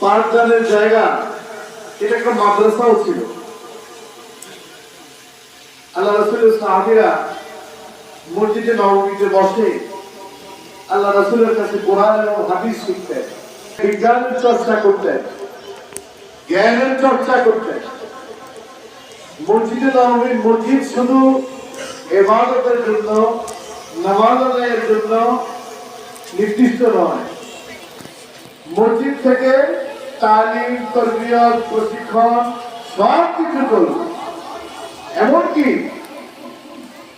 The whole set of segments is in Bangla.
পাঠদানের জায়গা, এটা একটা মাদ্রাসাও ছিল। আল্লাহ রসুলের সাহাবিরা মসজিদে নবমীতে বসে আল্লাহ রসুলের কাছে কোরআন এবং হাদিস শিখতেন। চর্চা করতেন। জ্ঞানের চর্চা করতেন। মসজিদে নবমীর মসজিদ শুধু এবাদতের জন্য, নামাজ জন্য নির্দিষ্ট নয়। মসজিদ থেকে তালিম, তরবিয়ত, প্রশিক্ষণ, সব কিছু করবে এমনকি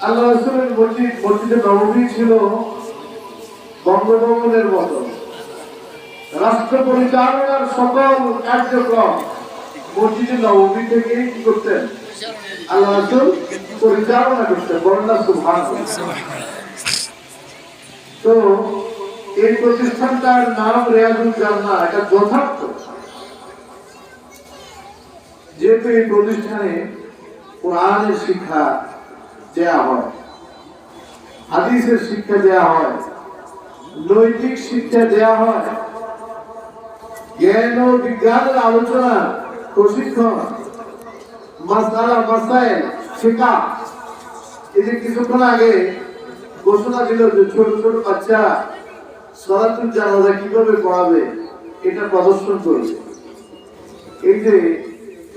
আল্লাহ রসুলের মসজিদ মসজিদে নবমী ছিল বঙ্গভবনের মতো। রাষ্ট্র পরিচালনার সকল কার্যক্রম মসজিদে নবমী থেকে কি করতেন? আল্লাহ রসুল পরিচালনা করতেন। বর্ণা সুভান তো এই প্রতিষ্ঠানটার নাম রেয়াজুল জান্না এটা যথার্থ। যেহেতু এই প্রতিষ্ঠানে কোরআনের শিক্ষা দেয়া হয়, হাদিসের শিক্ষা দেয়া হয়, নৈতিক শিক্ষা দেয়া হয়, জ্ঞান ও বিজ্ঞানের আলোচনা, প্রশিক্ষণ, মাসালা, মাসাইল শেখা এই যে কিছুক্ষণ আগে ঘোষণা দিল যে ছোট ছোট বাচ্চা সরাতুল জানাজা কীভাবে পড়াবে এটা প্রদর্শন করবে। এই যে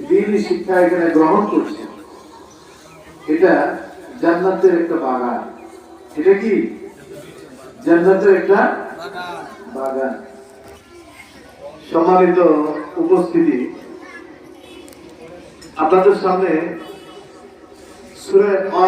দিন শিক্ষা এখানে গ্রহণ করছে, এটা জান্নাতের একটা বাগান। এটা কি? জান্নাতের একটা বাগান। সম্মানিত উপস্থিতি, আপনাদের সামনে সুরে আ।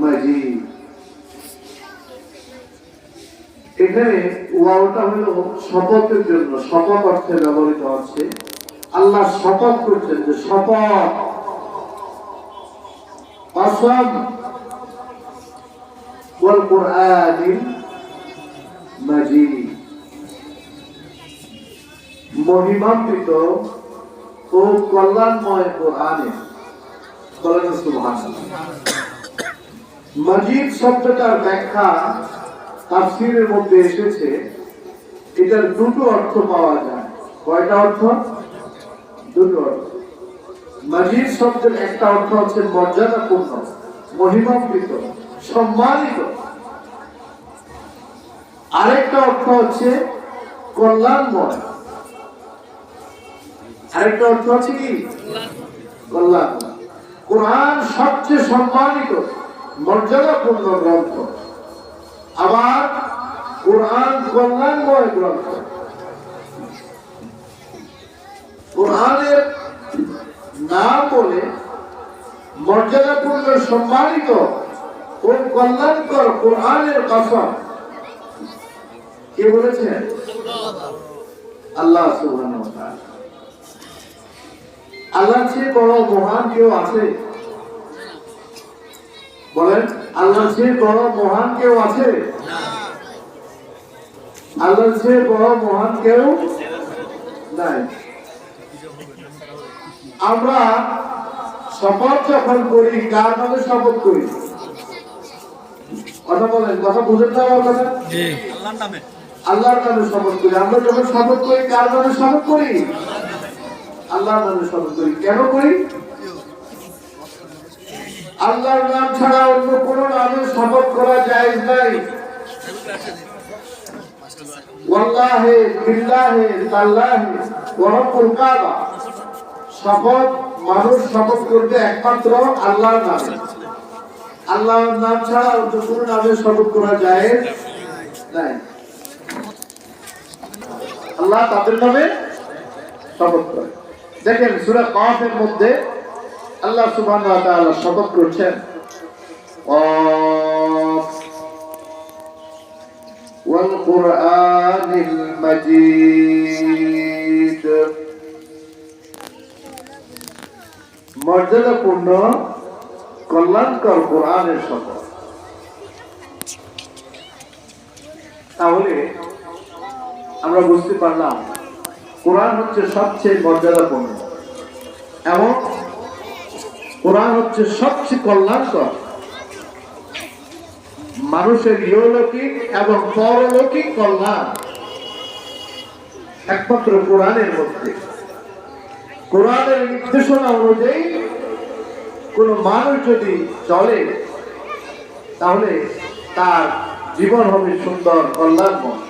মাজিদ এখানে ওয়াওটা হলো শপথের জন্য, শপথ অর্থে ব্যবহৃত হচ্ছে। আল্লাহ শপথ করছেন যে শপথ। মহিমান্বিত ও কল্যাণময় কোরআনে। সুবহানাল্লাহ। মাজিদ শব্দটার ব্যাখ্যা তাফসীরের মধ্যে এসেছে। এটার দুটো অর্থ পাওয়া যায়। কয়টা অর্থ? দুটো অর্থ। মাজিদ শব্দের একটা অর্থ হচ্ছে মর্যাদাপূর্ণ, মহিমান্বিত, সম্মানিত। আরেকটা অর্থ হচ্ছে কল্যাণময়। আরেকটা অর্থ হচ্ছে কি? কল্যাণময়। কোরআন সবচেয়ে সম্মানিত। মর্যাদাপূর্ণ গ্রন্থ। আবার কোরআন কল্যাণময় গ্রন্থ। কোরআনের নাম বলে মর্যাদাপূর্ণ সম্মানিত ও কল্যাণকর কোরআনের কসম কে বলেছেন আল্লাহ আল্লাহর চেয়ে বড় মহান কেউ আছে? বলেন আল্লাহর চেয়ে বড় মহান কেউ আছে? আল্লাহর চেয়ে বড় মহান কেউ নাই। আমরা শপথ যখন করি কার নামে শপথ করি? কথা বলেন কথা বুঝেন না আমার কথা? আল্লাহর নামে। আল্লাহর নামে শপথ করি। আমরা যখন শপথ করি কার নামে শপথ করি? আল্লাহর নামে শপথ করি। কেন করি? আল্লাহর নাম ছাড়া অন্য কোন নামে শপথ করা জায়েজ নাই। ওয়াল্লাহি, বিল্লাহি, তাল্লাহি ওয়া রাব্বুল কাবা। শপথ, মানুষ শপথ করবে একমাত্র আল্লাহর নামে। আল্লাহর নাম ছাড়া অন্য কোন নামে শপথ করা জায়েজ নাই। আল্লাহ তাদের নামে শপথ করে। দেখেন, সূরা কাফের মধ্যে আল্লাহ সুবহানাহু ওয়া তাআলা শপথ করছেন কফ والقرآن المجيد মর্যাদাপূর্ণ কল্যাণকর কোরআনের শপথ তাহলে আমরা বুঝতে পারলাম কোরআন হচ্ছে সবচেয়ে মর্যাদাপূর্ণ এবং কোরআন হচ্ছে সবচেয়ে কল্যাণকর মানুষের ইহলৌকিক এবং পরলৌকিক কল্যাণ একমাত্র কোরআনের মধ্যে। কোরআনের নির্দেশনা অনুযায়ী কোন মানুষ যদি চলে, তাহলে তার জীবন হবে সুন্দর, কল্যাণময়।